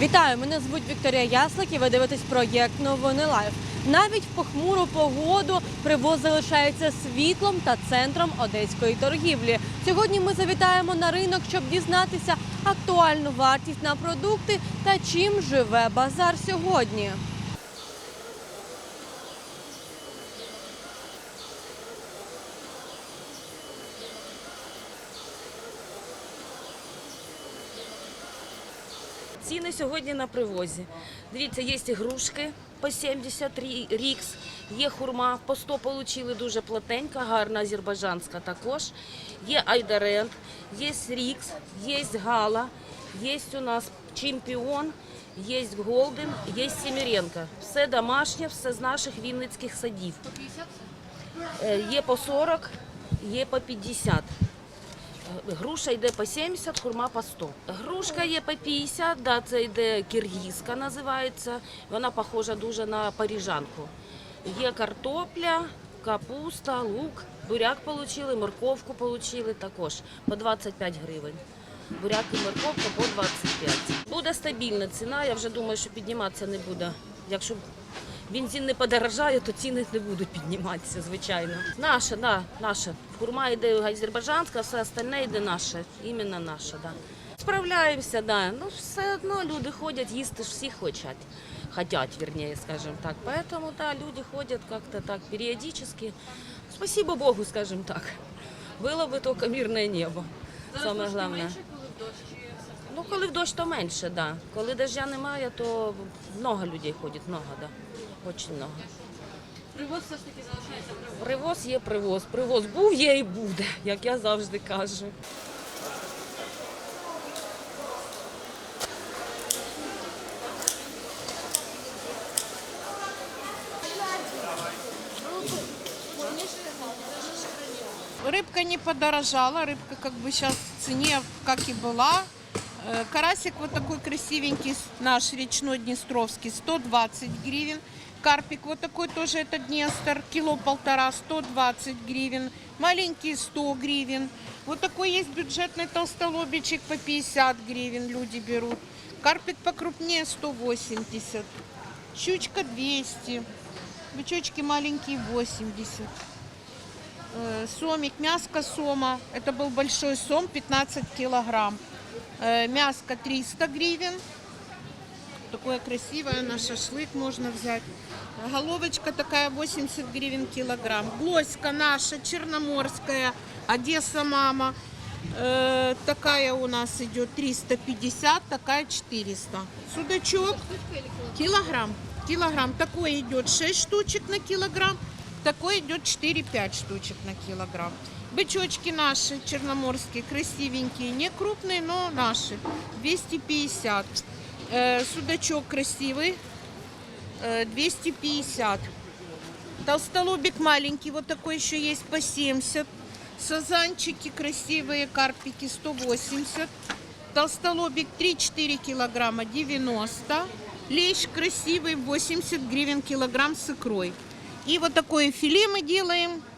Вітаю! Мене звуть Вікторія Яслик і ви дивитесь проєкт Новини Лайф. Навіть в похмуру погоду привоз залишається світлом та центром одеської торгівлі. Сьогодні ми завітаємо на ринок, щоб дізнатися актуальну вартість на продукти та чим живе базар сьогодні. Ціни сьогодні на привозі. Дивіться, є і грушки по 70 рікс, є хурма, по 100 отримали дуже плотенька, гарна азербайджанська також. Є айдарент, є рікс, є гала, є у нас чемпіон, є голден, є сіміренка. Все домашнє, все з наших вінницьких садів. Е, Є по 40, є по 50. Груша йде по 70, хурма по 100. Грушка є по 50, да, це йде киргизька називається. Вона похожа дуже на паріжанку. Є картопля, капуста, лук, буряк отримали, морковку отримали також по 25 гривень. Буряк і морковка по 25. Буде стабільна ціна, я вже думаю, що підніматися не буде. Якщо бензин не подорожає, то ціни не будуть підніматися, звичайно. Наша, да, наша. Хурма йде азербайджанська, все остальне йде наше, іменно наше, да. Справляємося, да. Ну, все одно люди ходять, їсти ж всі хочуть. Хотят, вернее, скажем так. Поэтому, да, люди ходят как-то так периодически. Спасибо Богу, скажем так. Было бы только мирное небо. Самое главное. Ну, коли в дощ, то менше, да. Коли дождя немає, то много людей ходить, много, да. Очень много. Привоз все ж таки залишається Привоз є привоз. Привоз був, є і буде, як я завжди кажу. Рыбка не подорожала, рыбка как бы сейчас в цене, как и была. Э, Карасик вот такой красивенький, наш речной Днестровский, 120 гривен. Карпик вот такой тоже, это Днестр, кило полтора, 120 гривен. Маленький 100 гривен. Вот такой есть бюджетный толстолобичек по 50 гривен люди берут. Карпик покрупнее 180. Щучка 200. Бычочки маленькие 80. Э, Сомик, мяско сома. Это был большой сом, 15 килограмм. Э, Мяско 300 гривен. Такое красивое, на шашлык можно взять. Головочка такая 80 гривен килограмм. Глоська наша, черноморская, Одесса мама. Э, такая у нас идет 350, такая 400. Судачок килограмм. Килограмм. Такой идет 6 штучек на килограмм. Такой идет 4-5 штучек на килограмм. Бычочки наши черноморские, красивенькие, не крупные, но наши. 250. Э, судачок красивый, э, 250. Толстолобик маленький, вот такой еще есть по 70. Сазанчики красивые, карпики 180. Толстолобик 3-4 килограмма 90. Лещ красивый 80 гривен килограмм с икрой. И вот такое филе мы делаем э,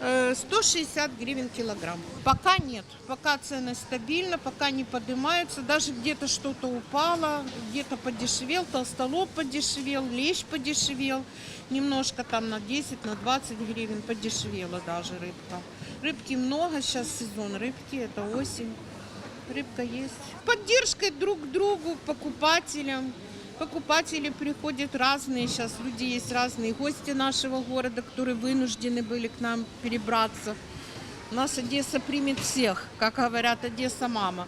160 гривен килограмм. Пока нет, пока цены стабильно, пока не поднимаются. Даже где-то что-то упало, где-то подешевел, толстолоб подешевел, лещ подешевел. Немножко там на 10, на 20 гривен подешевела даже рыбка. Рыбки много, сейчас сезон рыбки, это осень. Рыбка есть. Поддержкой друг к другу, покупателям. Покупатели приходят разные, сейчас люди есть разные гости нашего города, которые вынуждены были к нам перебраться. У нас Одесса примет всех, как говорят, Одесса мама.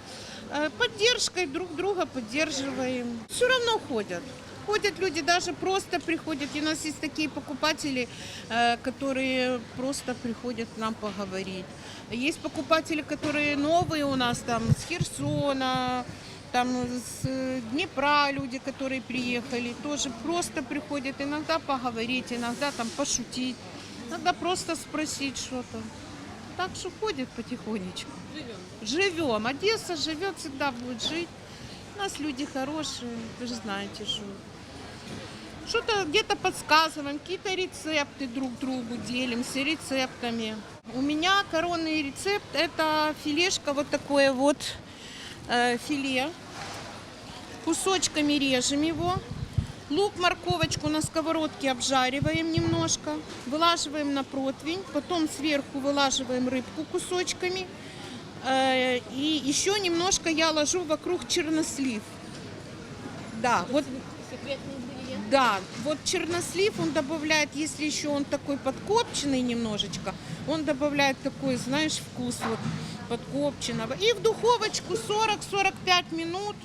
Э, Поддержкой друг друга поддерживаем. Все равно ходят. Ходят люди, даже просто приходят. И у нас есть такие покупатели, э, которые просто приходят к нам поговорить. Есть покупатели, которые новые у нас, там, с Херсона, там с э, Днепра люди, которые приехали, тоже просто приходят иногда поговорить, иногда там пошутить, иногда просто спросить что-то. Так что ходят потихонечку. Живем. Одесса живет, всегда будет жить. У нас люди хорошие, вы же знаете, что что-то где-то подсказываем, какие-то рецепты друг другу делимся рецептами. У меня коронный рецепт это филешка вот такое вот э, филе кусочками режем его. Лук, морковочку на сковородке обжариваем немножко, вылаживаем на противень, потом сверху вылаживаем рыбку кусочками. Э, И еще немножко я ложу вокруг чернослив. Да, вот да, вот чернослив он добавляет, если еще он такой подкопченный немножечко, он добавляет такой, знаешь, вкус вот подкопченного. И в духовочку 40-45 минут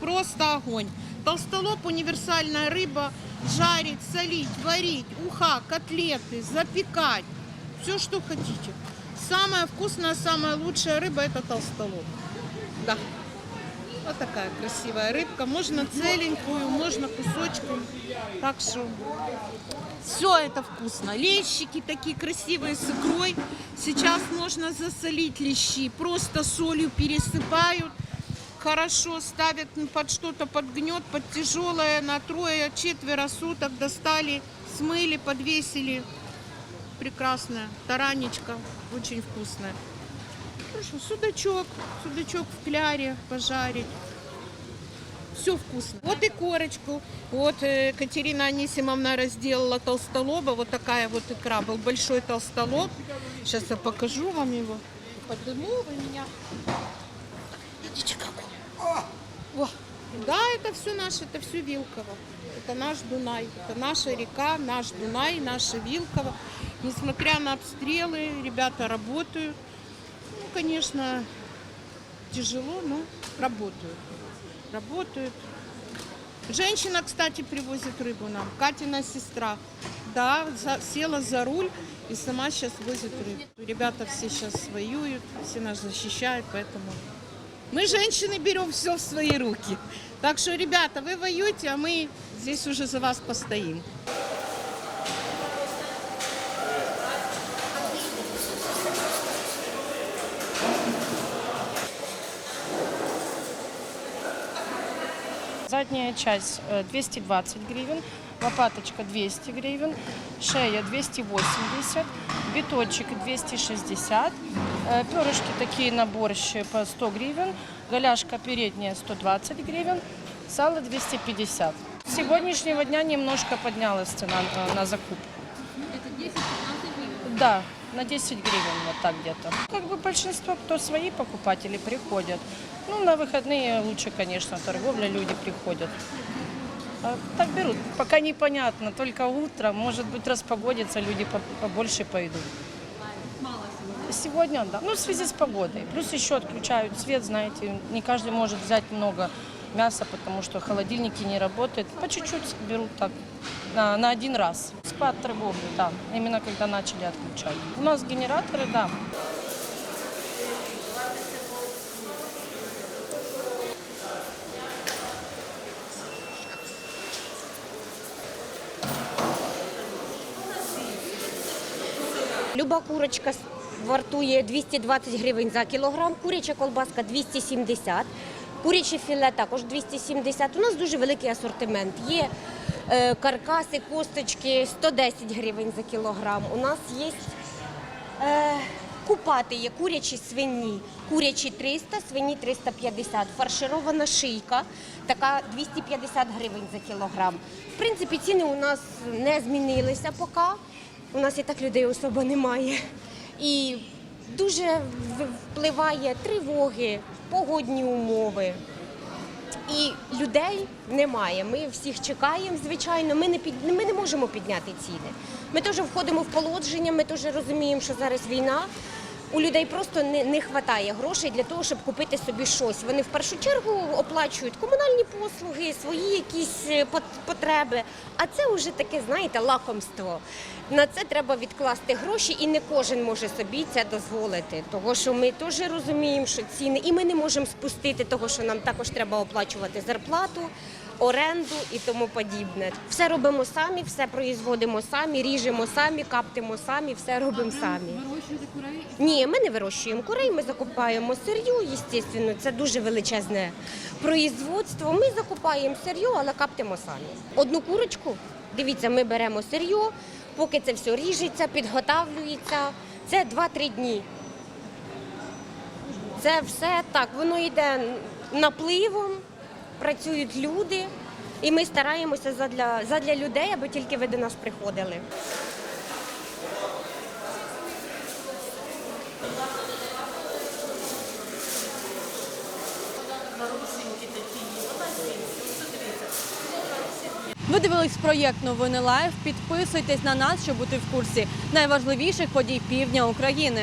просто огонь. Толстолоб универсальная рыба, жарить, солить, варить, уха, котлеты, запекать, все, что хотите. Самая вкусная, самая лучшая рыба это толстолоб. Да. Вот такая красивая рыбка. Можно целенькую, можно кусочком. Так что все это вкусно. Лещики такие красивые с икрой. Сейчас можно засолить лещи. Просто солью пересыпают. Хорошо ставят под что-то, под гнет, под тяжелое, на трое, четверо суток достали, смыли, подвесили. Прекрасная таранечка, очень вкусная. Хорошо, судачок, судачок в кляре пожарить. Все вкусно. Вот и корочку. Вот э, Катерина Анисимовна разделала толстолоба. Вот такая вот икра. Был большой толстолоб. Сейчас я покажу вам его. Подниму вы меня. Видите, какой? О, да, это все наше, это все Вилково. Это наш Дунай. Это наша река, наш Дунай, наша Вилково. Несмотря на обстрелы, ребята работают. Ну, конечно, тяжело, но работают. Работают. Женщина, кстати, привозит рыбу нам. Катина сестра. Да, за- села за руль и сама сейчас возит рыбу. Ребята все сейчас воюют, все нас защищают, поэтому мы, женщины, берем все в свои руки. Так что, ребята, вы воюете, а мы здесь уже за вас постоим. Задняя часть э, 220 гривен, лопаточка 200 гривен, шея 280, биточек 260, э, перышки такие на борщ по 100 гривен, голяшка передняя 120 гривен, сало 250. С сегодняшнего дня немножко поднялась цена э, на закупку. Да, На 10 гривен вот так где-то. Как бы большинство, кто свои покупатели приходят. Ну, на выходные лучше, конечно, торговля, люди приходят. А так берут. Пока непонятно, только утром, может быть, распогодится, люди по- побольше пойдут. Сегодня, да. Ну, в связи с погодой. Плюс еще отключают свет, знаете, не каждый может взять много мяса, потому что холодильники не работают. По чуть-чуть берут так, на, на один раз. Спад торговли, да, именно когда начали отключать. У нас генераторы, да, Люба курочка вартує 220 гривень за кілограм, куряча колбаска 270, куряче філе також 270. У нас дуже великий асортимент. Є каркаси, косточки 110 гривень за кілограм. У нас є е, купати, є курячі свині, курячі 300, свині 350, фарширована шийка, така 250 гривень за кілограм. В принципі, ціни у нас не змінилися поки. У нас і так людей особо немає. І дуже впливає тривоги, погодні умови. І людей немає. Ми всіх чекаємо, звичайно. Ми не під ми не можемо підняти ціни. Ми теж входимо в положення, ми теж розуміємо, що зараз війна. У людей просто не, не вистачає грошей для того, щоб купити собі щось. Вони в першу чергу оплачують комунальні послуги, свої якісь е, потреби. А це вже таке, знаєте, лакомство. На це треба відкласти гроші, і не кожен може собі це дозволити. Того, що ми теж розуміємо, що ціни, і ми не можемо спустити, того, що нам також треба оплачувати зарплату, оренду і тому подібне. Все робимо самі, все производимо самі, ріжемо самі, каптимо самі, все робимо самі. Ні, ми не вирощуємо курей, ми закупаємо сир'ю, звісно, це дуже величезне производство. Ми закупаємо сир'ю, але каптимо самі. Одну курочку, дивіться, ми беремо сир'ю, поки це все ріжеться, підготавлюється. Це 2-3 дні. Це все так, воно йде напливом. Працюють люди, і ми стараємося задля, задля людей, аби тільки ви до нас приходили. Ви дивились проєкт Новини Лайв. Підписуйтесь на нас, щоб бути в курсі найважливіших подій півдня України.